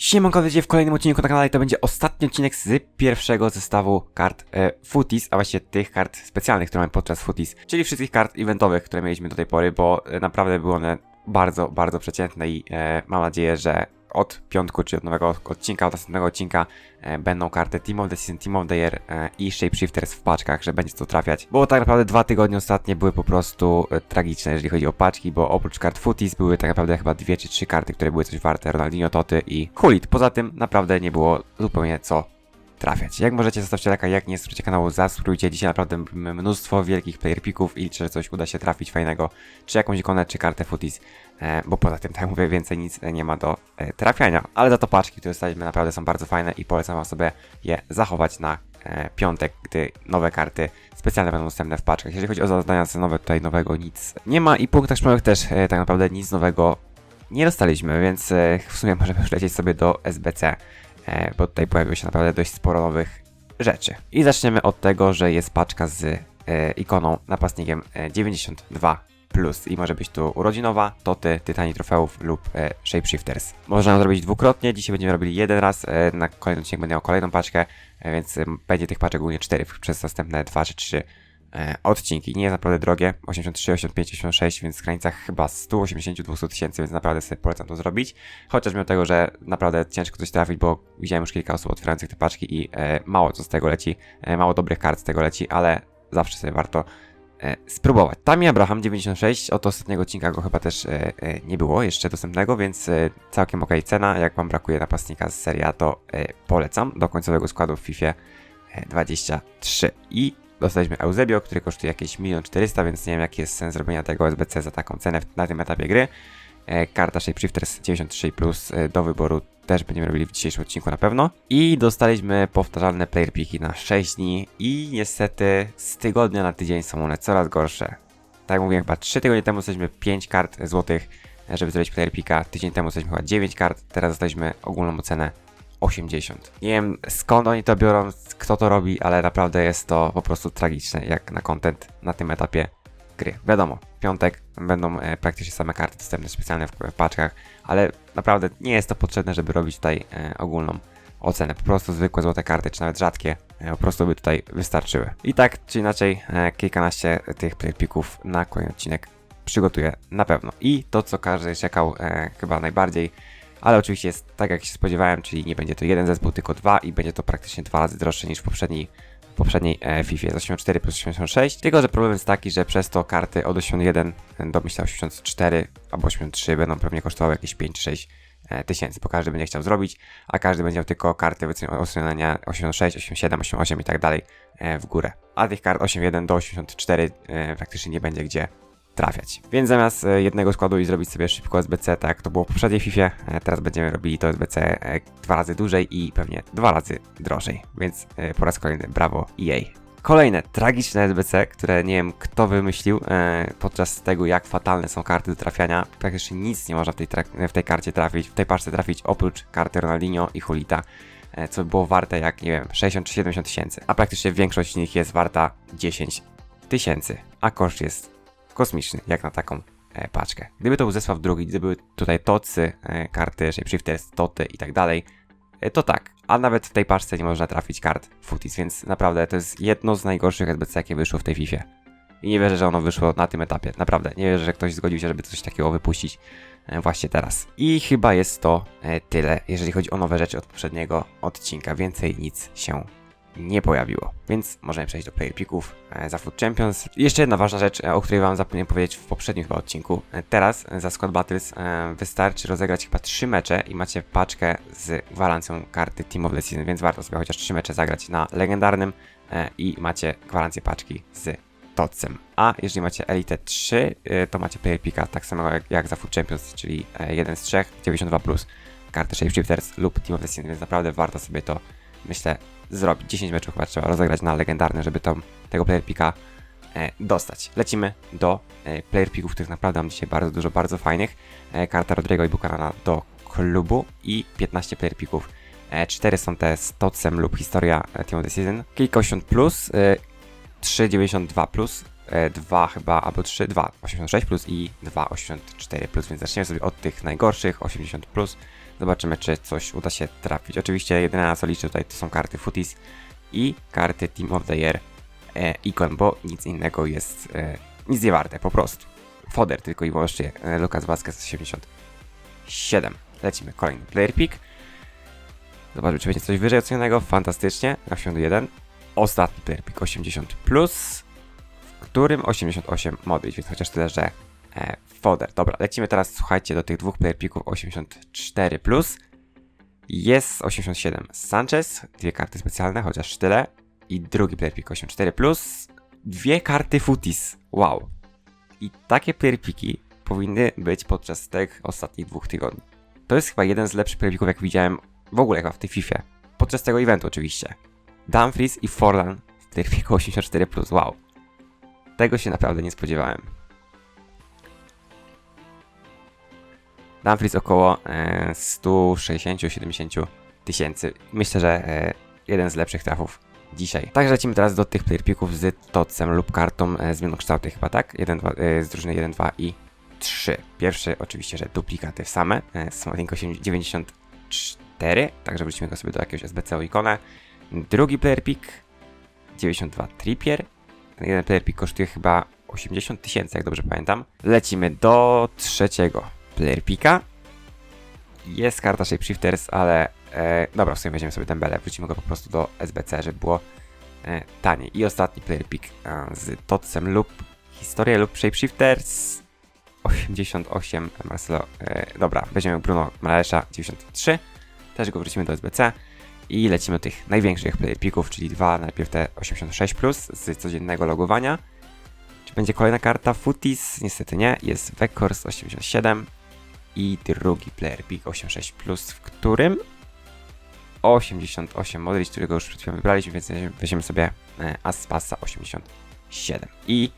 Siemanko, wiecie w kolejnym odcinku na kanale to będzie ostatni odcinek z pierwszego zestawu kart e, Footies, a właściwie tych kart specjalnych, które mamy podczas Footies, czyli wszystkich kart eventowych, które mieliśmy do tej pory, bo e, naprawdę były one bardzo, bardzo przeciętne i e, mam nadzieję, że od piątku, czy od nowego odcinka, od następnego odcinka e, będą karty Team of the Season, Team of the Year e, i Shapeshifters w paczkach, że będzie to trafiać. Bo tak naprawdę dwa tygodnie ostatnie były po prostu e, tragiczne, jeżeli chodzi o paczki, bo oprócz kart Footies były tak naprawdę chyba dwie czy trzy karty, które były coś warte, Ronaldinho, Toty i Hulit. Poza tym naprawdę nie było zupełnie co trafiać. Jak możecie, zostawcie lajka, jak nie subskrypujcie kanału, zasubskrybujcie. Dzisiaj naprawdę mnóstwo wielkich player picków i liczę, że coś uda się trafić fajnego, czy jakąś ikonę, czy kartę footies, bo poza tym, tak mówię, więcej nic nie ma do e, trafiania. Ale za to paczki, które dostaliśmy naprawdę są bardzo fajne i polecam wam sobie je zachować na e, piątek, gdy nowe karty specjalne będą dostępne w paczkach. Jeżeli chodzi o zadania cenowe, tutaj nowego nic nie ma i punktach szkołowych też e, tak naprawdę nic nowego nie dostaliśmy, więc e, w sumie możemy przylecieć sobie do SBC e, bo tutaj pojawiło się naprawdę dość sporo nowych rzeczy. I zaczniemy od tego, że jest paczka z e, ikoną napastnikiem e, 92 plus i może być tu urodzinowa, toty, tytani trofeów lub e, shapeshifters. Można zrobić dwukrotnie, dzisiaj będziemy robili jeden raz, e, na kolejny odcinek będę miał kolejną paczkę, e, więc e, będzie tych paczek ogólnie 4 przez następne 2 czy 3 e, odcinki. Nie jest naprawdę drogie, 83, 85, 86, więc w granicach chyba 180-200 tysięcy, więc naprawdę sobie polecam to zrobić. Chociaż mimo tego, że naprawdę ciężko coś trafić, bo widziałem już kilka osób otwierających te paczki i e, mało co z tego leci, e, mało dobrych kart z tego leci, ale zawsze sobie warto e, spróbować. Tami Abraham 96, od ostatniego odcinka go chyba też e, e, nie było jeszcze dostępnego, więc całkiem ok cena. Jak wam brakuje napastnika z serii A, to polecam do końcowego składu w FIFA e, 23. I dostaliśmy Eusebio, który kosztuje jakieś 1 400 więc nie wiem jaki jest sens zrobienia tego SBC za taką cenę na tym etapie gry. E, Karta Shapeshifters 93 plus e, do wyboru też będziemy robili w dzisiejszym odcinku na pewno. I dostaliśmy powtarzalne player piki na 6 dni i niestety z tygodnia na tydzień są one coraz gorsze. Tak jak mówiłem, chyba 3 tygodnie temu dostaliśmy 5 kart złotych, żeby zrobić player pika. Tydzień temu dostaliśmy chyba 9 kart, teraz dostaliśmy ogólną ocenę 80. Nie wiem skąd oni to biorą, kto to robi, ale naprawdę jest to po prostu tragiczne jak na content na tym etapie gry. Wiadomo, piątek będą e, praktycznie same karty dostępne specjalne w, paczkach, ale naprawdę nie jest to potrzebne, żeby robić tutaj e, ogólną ocenę. Po prostu zwykłe złote karty, czy nawet rzadkie, e, po prostu by tutaj wystarczyły. I tak czy inaczej, kilkanaście tych pików na kolejny odcinek przygotuję na pewno. I to, co każdy czekał chyba najbardziej, ale oczywiście jest tak, jak się spodziewałem, czyli nie będzie to jeden zespół, tylko dwa i będzie to praktycznie dwa razy droższe niż w poprzedniej, e, FIFA z 84 plus 86. Tylko, że problem jest taki, że przez to karty od 81 do myślę 84 albo 83 będą pewnie kosztowały jakieś 5-6 e, tysięcy, bo każdy będzie chciał zrobić, a każdy będzie miał tylko karty oceniania 86, 87, 88 i tak dalej e, w górę. A tych kart 81 do 84 e, praktycznie nie będzie gdzie trafiać. Więc zamiast e, jednego składu i zrobić sobie szybko SBC, tak jak to było w poprzedniej FIFA, e, teraz będziemy robili to SBC e, dwa razy dłużej i pewnie dwa razy drożej. Więc po raz kolejny brawo EA. Kolejne tragiczne SBC, które nie wiem kto wymyślił e, podczas tego jak fatalne są karty do trafiania. Praktycznie nic nie można w tej, w tej karcie trafić, w tej paczce trafić oprócz karty Ronaldinho i Hulita e, co było warte jak, nie wiem, 60 czy 70 tysięcy, a praktycznie większość z nich jest warta 10 tysięcy, a koszt jest kosmiczny, jak na taką e, paczkę. Gdyby to był zestaw drugi, gdyby tutaj tocy, e, karty, shapeshifters, toty i tak dalej, e, to tak. A nawet w tej paczce nie można trafić kart footies, więc naprawdę to jest jedno z najgorszych SBC, jakie wyszło w tej FIFA. I nie wierzę, że ono wyszło na tym etapie. Naprawdę, nie wierzę, że ktoś zgodził się, żeby coś takiego wypuścić e, właśnie teraz. I chyba jest to e, tyle, jeżeli chodzi o nowe rzeczy od poprzedniego odcinka. Więcej nic się nie pojawiło. Więc możemy przejść do player picków e, za Food Champions. Jeszcze jedna ważna rzecz, e, o której wam zapomniałem powiedzieć w poprzednim chyba odcinku. E, Teraz za Squad Battles wystarczy rozegrać chyba 3 mecze i macie paczkę z gwarancją karty Team of the Season, więc warto sobie chociaż 3 mecze zagrać na legendarnym i macie gwarancję paczki z Totcem. A jeżeli macie Elite 3, e, to macie player picka tak samo jak, jak za Food Champions, czyli jeden z trzech, 92+, plus, karty Shapeshifters lub Team of the Season, więc naprawdę warto sobie to, myślę, zrobić. 10 meczów chyba trzeba rozegrać na legendarny, żeby tam tego player picka e, dostać. Lecimy do e, player picków, których naprawdę mam dzisiaj bardzo dużo, bardzo fajnych. E, karta Rodrigo i Buchanana do klubu i 15 player picków. E, 4 są te z Totsem lub Historia e, Team of the Season. Kilkadziesiąt plus, e, 3,92 plus, e, 2 chyba, albo 3, 2, 86 plus i 2, 84 plus, więc zaczniemy sobie od tych najgorszych, 80 plus. Zobaczymy, czy coś uda się trafić. Oczywiście jedyne na co liczę tutaj to są karty Footies i karty Team of the Year e, Icon, bo nic innego jest e, nic nie warte, po prostu. Foder tylko i wyłącznie e, Lucas Vazquez 87. Lecimy, kolejny player pick. Zobaczmy, czy będzie coś wyżej ocenionego. Fantastycznie, 81. Ostatni player pick 80, plus, w którym 88 Modric, więc chociaż tyle, że e, Foder. Dobra, lecimy teraz, słuchajcie, do tych dwóch player picków 84 plus. Jest 87 Sanchez, dwie karty specjalne, chociaż tyle. I drugi player pick 84 plus. Dwie karty Footies. Wow. I takie player picki powinny być podczas tych ostatnich dwóch tygodni. To jest chyba jeden z lepszych player picków, jak widziałem w ogóle chyba w tej FIFA. Podczas tego eventu oczywiście. Dumfries i Forlan w player picku 84 plus. Wow. Tego się naprawdę nie spodziewałem. Dumfries około e, 160-70 tysięcy. Myślę, że e, jeden z lepszych trafów dzisiaj. Także lecimy teraz do tych player picków z tocem lub kartą e, zmianokształtej chyba, tak? 1, 2, e, z drużyny 1, 2 i 3. Pierwszy oczywiście, że duplikaty same. E, Smartink 94, także wrócimy go sobie do jakiegoś SBC ikonę. Drugi player pick 92 Trippier. Ten jeden player pick kosztuje chyba 80 tysięcy, jak dobrze pamiętam. Lecimy do trzeciego player picka. Jest karta Shapeshifters, ale e, dobra, w sumie weźmiemy sobie Dembele, wrócimy go po prostu do SBC, żeby było e, taniej. I ostatni player pick e, z Totsem lub Historia lub Shapeshifters 88 Marcelo, e, dobra, weźmiemy Bruno Maralesza 93, też go wrócimy do SBC i lecimy do tych największych player picków, czyli dwa, najpierw te 86 plus z codziennego logowania. Czy będzie kolejna karta Footies? Niestety nie, jest Vekors 87 i drugi player pick 86 plus, w którym 88 Modric, którego już przed chwilą wybraliśmy, więc weźmiemy sobie e, Aspasa 87. I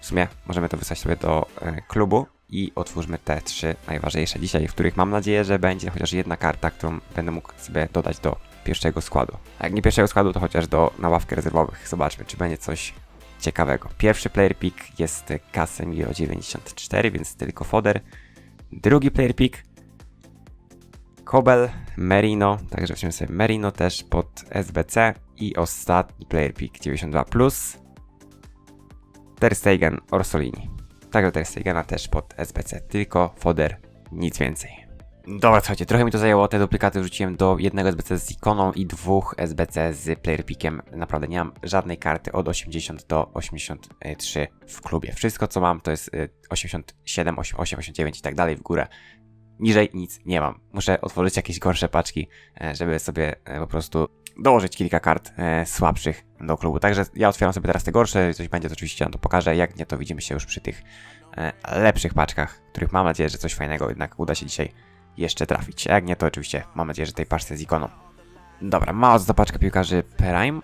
w sumie możemy to wysłać sobie do e, klubu i otwórzmy te trzy najważniejsze dzisiaj, w których mam nadzieję, że będzie chociaż jedna karta, którą będę mógł sobie dodać do pierwszego składu. A jak nie pierwszego składu, to chociaż do na ławkę rezerwowych. Zobaczmy, czy będzie coś ciekawego. Pierwszy player pick jest Casemiro 94, więc tylko foder. Drugi player pick Kobel, Merino, także weźmiemy sobie Merino też pod SBC i ostatni player pick 92+, plus Ter Stegen, Orsolini. Także Ter Stegena też pod SBC, tylko foder, nic więcej. Dobra, słuchajcie, trochę mi to zajęło, te duplikaty wrzuciłem do jednego SBC z ikoną i dwóch SBC z player pickiem. Naprawdę nie mam żadnej karty od 80 do 83 w klubie. Wszystko co mam to jest 87, 8, 89 i tak dalej w górę. Niżej nic nie mam. Muszę otworzyć jakieś gorsze paczki, e, żeby sobie e, po prostu dołożyć kilka kart e, słabszych do klubu. Także ja otwieram sobie teraz te gorsze, jeżeli coś będzie to oczywiście wam to pokażę, jak nie to widzimy się już przy tych lepszych paczkach, których mam nadzieję, że coś fajnego jednak uda się dzisiaj jeszcze trafić. A jak nie to oczywiście mam nadzieję, że tej paczce z ikoną. Dobra, mała za paczka piłkarzy Prime.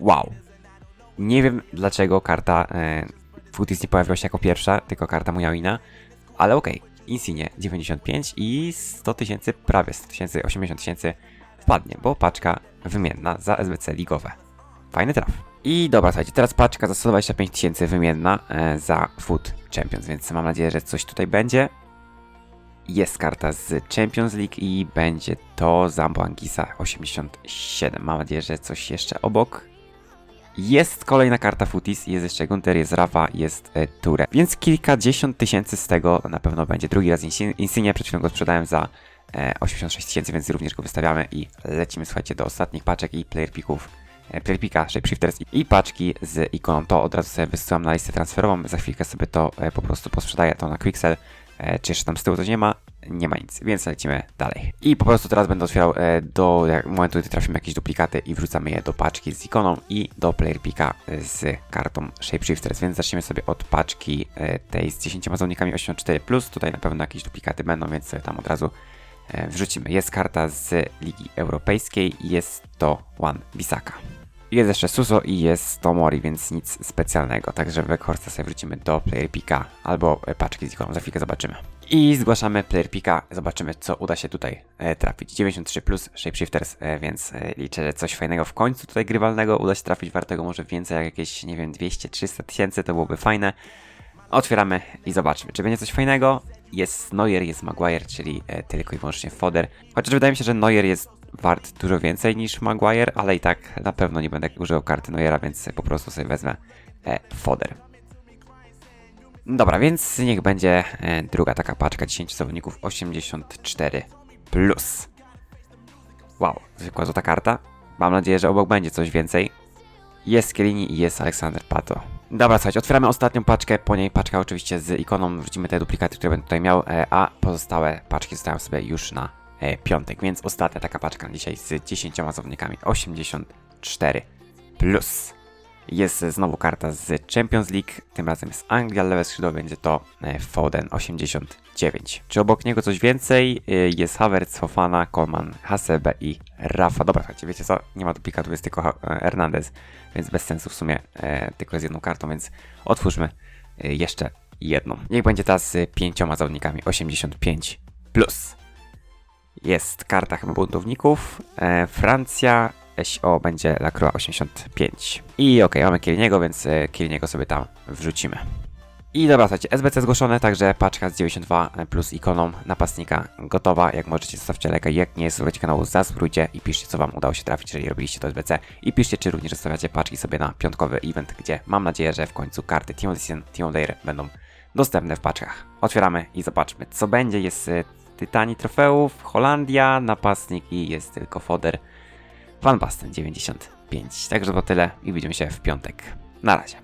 Wow. Nie wiem dlaczego karta e, Footies nie pojawiła się jako pierwsza, tylko karta Mujawina, ale okej. Okay. Insigne 95 i 100 tysięcy, prawie 100 tysięcy, 80 tysięcy wpadnie, bo paczka wymienna za SBC ligowe. Fajny traf. I dobra, słuchajcie, teraz paczka za 125 tysięcy wymienna e, za Food Champions, więc mam nadzieję, że coś tutaj będzie. Jest karta z Champions League i będzie to Zambo Angisa 87. Mam nadzieję, że coś jeszcze obok. Jest kolejna karta Footies, jest jeszcze Gunter, jest Rafa, jest e, Ture. Więc kilkadziesiąt tysięcy z tego na pewno będzie. Drugi raz Insignia, przed chwilą go sprzedałem za e, 86 tysięcy, więc również go wystawiamy i lecimy, słuchajcie, do ostatnich paczek i player picków. E, player picka, Shapeshifters i, i paczki z ikoną. To od razu sobie wysyłam na listę transferową. Za chwilkę sobie to e, po prostu posprzedaję to na Quicksell. E, czy jeszcze tam z tyłu coś nie ma? Nie ma nic, więc lecimy dalej. I po prostu teraz będę otwierał e, do momentu, gdy trafimy jakieś duplikaty i wrzucamy je do paczki z ikoną i do player picka z kartą Shapeshifters, więc zaczniemy sobie od paczki e, tej z 10 mazownikami 84+, tutaj na pewno jakieś duplikaty będą, więc sobie tam od razu wrzucimy. Jest karta z Ligi Europejskiej, jest to One Bisaka. Jest jeszcze Suso i jest Tomori, więc nic specjalnego. Także Weghorsta sobie wrócimy do Player Pika albo paczki z ikoną. Za chwilkę zobaczymy. I zgłaszamy Player Pika. Zobaczymy, co uda się tutaj e, trafić. 93 plus Shapeshifters, e, więc e, liczę, że coś fajnego w końcu tutaj grywalnego uda się trafić. Wartego może więcej, jak jakieś, nie wiem, 200-300 tysięcy, to byłoby fajne. Otwieramy i zobaczmy, czy będzie coś fajnego. Jest Neuer, jest Maguire, czyli e, tylko i wyłącznie foder. Chociaż wydaje mi się, że Neuer jest wart dużo więcej niż Maguire, ale i tak na pewno nie będę używał karty Neuera, więc po prostu sobie wezmę e, foder. Dobra, więc niech będzie e, druga taka paczka 10 zawodników 84 plus. Wow, zwykła złota karta. Mam nadzieję, że obok będzie coś więcej. Jest Kielini i jest Aleksander Pato. Dobra, słuchajcie, otwieramy ostatnią paczkę, po niej paczka oczywiście z ikoną, wrzucimy te duplikaty, które będę tutaj miał, e, a pozostałe paczki zostawiam sobie już na piątek, więc ostatnia taka paczka dzisiaj z 10 zawodnikami 84 plus. Jest znowu karta z Champions League, tym razem jest Anglia, lewe skrzydło będzie to e, Foden 89. Czy obok niego coś więcej? E, Jest Havertz, Fofana, Coman, Hasebe i Rafa. Dobra, słuchajcie, wiecie co? Nie ma duplikatu, jest tylko e, Hernandez, więc bez sensu w sumie e, tylko z jedną kartą, więc otwórzmy e, jeszcze jedną. Niech będzie ta z pięcioma zawodnikami 85 plus. Jest karta chyba buntowników. E, Francja, SO będzie Lacroix 85. I okej, mamy Kielniego, więc e, Kielniego sobie tam wrzucimy. I dobra, słuchajcie, SBC zgłoszone, także paczka z 92 plus ikoną napastnika gotowa. Jak możecie, zostawcie lajka, jak nie, słuchajcie kanału, zasubskrybujcie i piszcie, co wam udało się trafić, jeżeli robiliście to SBC. I piszcie, czy również zostawiacie paczki sobie na piątkowy event, gdzie mam nadzieję, że w końcu karty Team Edition, Team Year będą dostępne w paczkach. Otwieramy i zobaczmy, co będzie. Jest e, Tytani Trofeów, Holandia, napastnik i jest tylko foder. Van Basten 95. Także to tyle i widzimy się w piątek. Na razie.